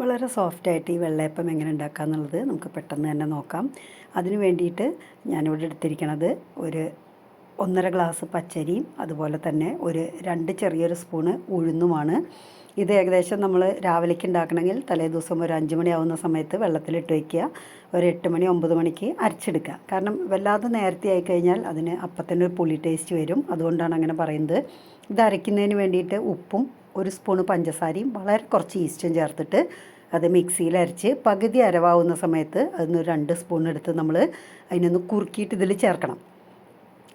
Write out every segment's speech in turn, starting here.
വളരെ സോഫ്റ്റായിട്ട് ഈ വെള്ളയപ്പം എങ്ങനെ ഉണ്ടാക്കുക എന്നുള്ളത് നമുക്ക് പെട്ടെന്ന് തന്നെ നോക്കാം. അതിന് വേണ്ടിയിട്ട് ഞാനിവിടെ എടുത്തിരിക്കണത് ഒരു ഒന്നര ഗ്ലാസ് പച്ചരിയും അതുപോലെ തന്നെ ഒരു രണ്ട് ചെറിയൊരു സ്പൂണ് ഉഴുന്നുമാണ്. ഇത് ഏകദേശം നമ്മൾ രാവിലേക്ക് ഉണ്ടാക്കണമെങ്കിൽ തലേ ദിവസം ഒരു അഞ്ച് മണിയാവുന്ന സമയത്ത് വെള്ളത്തിലിട്ട് വയ്ക്കുക ഒരു എട്ട് മണി ഒമ്പത് മണിക്ക് അരച്ചെടുക്കുക. കാരണം വല്ലാതെ നേരത്തെ ആയിക്കഴിഞ്ഞാൽ അതിന് അപ്പത്തന്നെ ഒരു പുളി ടേസ്റ്റ് വരും. അതുകൊണ്ടാണ് അങ്ങനെ പറയുന്നത്. ഇത് അരയ്ക്കുന്നതിന് വേണ്ടിയിട്ട് ഉപ്പും ഒരു സ്പൂണ് പഞ്ചസാരയും വളരെ കുറച്ച് ഈസ്റ്റും ചേർത്തിട്ട് അത് മിക്സിയിൽ അരച്ച് പകുതി അരവാവുന്ന സമയത്ത് അതിന് രണ്ട് സ്പൂൺ എടുത്ത് നമ്മൾ അതിനൊന്ന് കുറുക്കിയിട്ട് ഇതിൽ ചേർക്കണം.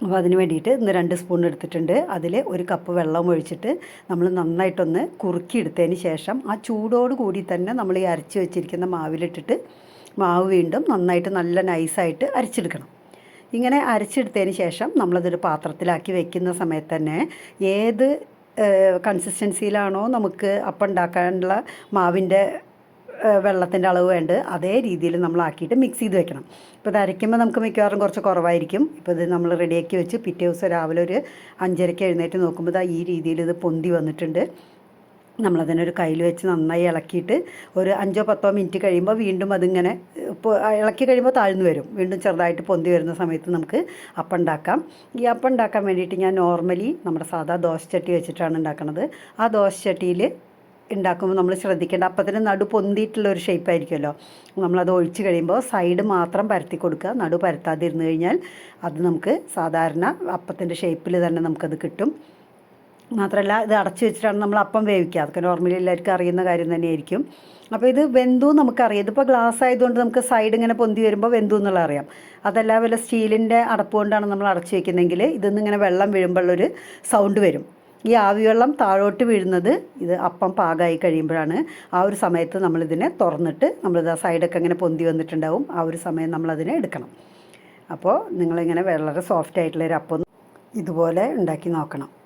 അപ്പോൾ അതിന് വേണ്ടിയിട്ട് ഇന്ന് രണ്ട് സ്പൂൺ എടുത്തിട്ടുണ്ട്. അതിൽ ഒരു കപ്പ് വെള്ളം ഒഴിച്ചിട്ട് നമ്മൾ നന്നായിട്ടൊന്ന് കുറുക്കിയെടുത്തതിന് ശേഷം ആ ചൂടോട് കൂടി തന്നെ നമ്മൾ ഈ അരച്ച് വെച്ചിരിക്കുന്ന മാവിലിട്ടിട്ട് മാവ് വീണ്ടും നന്നായിട്ട് നല്ല നൈസായിട്ട് അരച്ചെടുക്കണം. ഇങ്ങനെ അരച്ചെടുത്തതിന് ശേഷം നമ്മളതൊരു പാത്രത്തിലാക്കി വെക്കുന്ന സമയത്ത് തന്നെ ഏത് കൺസിസ്റ്റൻസിയിലാണോ നമുക്ക് അപ്പം ഉണ്ടാക്കാനുള്ള മാവിന്റെ വെള്ളത്തിന്റെ അളവ് വേണ്ട അതേ രീതിയിൽ നമ്മൾ ആക്കിയിട്ട് മിക്സ് ചെയ്ത് വെക്കണം. ഇപ്പോൾ ഇത് അരയ്ക്കുമ്പോൾ നമുക്ക് മിക്കവാറും കുറച്ച് കുറവായിരിക്കും. ഇപ്പോൾ ഇത് നമ്മൾ റെഡിയാക്കി വെച്ച് പിറ്റേ ദിവസം രാവിലെ ഒരു അഞ്ചരയ്ക്ക് എഴുന്നേറ്റ് നോക്കുമ്പോൾ ഈ രീതിയിൽ ഇത് പൊന്തി വന്നിട്ടുണ്ട്. നമ്മളതിനൊരു കയ്യിൽ വെച്ച് നന്നായി ഇളക്കിയിട്ട് ഒരു അഞ്ചോ പത്തോ മിനിറ്റ് കഴിയുമ്പോൾ വീണ്ടും അതിങ്ങനെ ഇളക്കി കഴിയുമ്പോൾ താഴ്ന്നു വരും. വീണ്ടും ചെറുതായിട്ട് പൊന്തി വരുന്ന സമയത്ത് നമുക്ക് അപ്പം ഉണ്ടാക്കാം ഈ അപ്പം ഉണ്ടാക്കാൻ വേണ്ടിയിട്ട് ഞാൻ നോർമലി നമ്മുടെ സാധാ ദോശച്ചട്ടി വെച്ചിട്ടാണ് ഉണ്ടാക്കുന്നത് ആ ദോശച്ചട്ടിയിൽ ഉണ്ടാക്കുമ്പോൾ നമ്മൾ ശ്രദ്ധിക്കേണ്ട അപ്പത്തിന് നടു പൊന്തിയിട്ടുള്ള ഒരു ഷേപ്പ് ആയിരിക്കുമല്ലോ. നമ്മളത് ഒഴിച്ചു കഴിയുമ്പോൾ സൈഡ് മാത്രം പരത്തി കൊടുക്കുക. നടു പരത്താതിരുന്ന് കഴിഞ്ഞാൽ അത് നമുക്ക് സാധാരണ അപ്പത്തിന്റെ ഷേപ്പിൽ തന്നെ നമുക്കത് കിട്ടും. മാത്രമല്ല ഇത് അടച്ചു വെച്ചിട്ടാണ് നമ്മൾ അപ്പം വേവിക്കുക. അതൊക്കെ നോർമലി എല്ലാവർക്കും അറിയുന്ന കാര്യം തന്നെയായിരിക്കും. അപ്പോൾ ഇത് വെന്തു നമുക്കറിയാം. ഇതിപ്പോൾ ഗ്ലാസ് ആയതുകൊണ്ട് നമുക്ക് സൈഡ് ഇങ്ങനെ പൊന്തി വരുമ്പോൾ വെന്തു എന്നുള്ള അറിയാം. അതല്ല വല്ല സ്റ്റീലിന്റെ അടപ്പ് കൊണ്ടാണ് നമ്മൾ അടച്ചു വെക്കുന്നതെങ്കിൽ ഇതിന്ന് ഇങ്ങനെ വെള്ളം വീഴുമ്പോഴുള്ളൊരു സൗണ്ട് വരും. ഈ ആവിവെള്ളം താഴോട്ട് വീഴുന്നത് ഇത് അപ്പം പാകമായി കഴിയുമ്പോഴാണ്. ആ ഒരു സമയത്ത് നമ്മളിതിനെ തുറന്നിട്ട് നമ്മളിത് ആ സൈഡൊക്കെ ഇങ്ങനെ പൊന്തി വന്നിട്ടുണ്ടാവും. ആ ഒരു സമയം നമ്മളതിനെ എടുക്കണം. അപ്പോൾ നിങ്ങളിങ്ങനെ വളരെ സോഫ്റ്റ് ആയിട്ടുള്ളൊരു അപ്പം ഇതുപോലെ ഉണ്ടാക്കി നോക്കണം.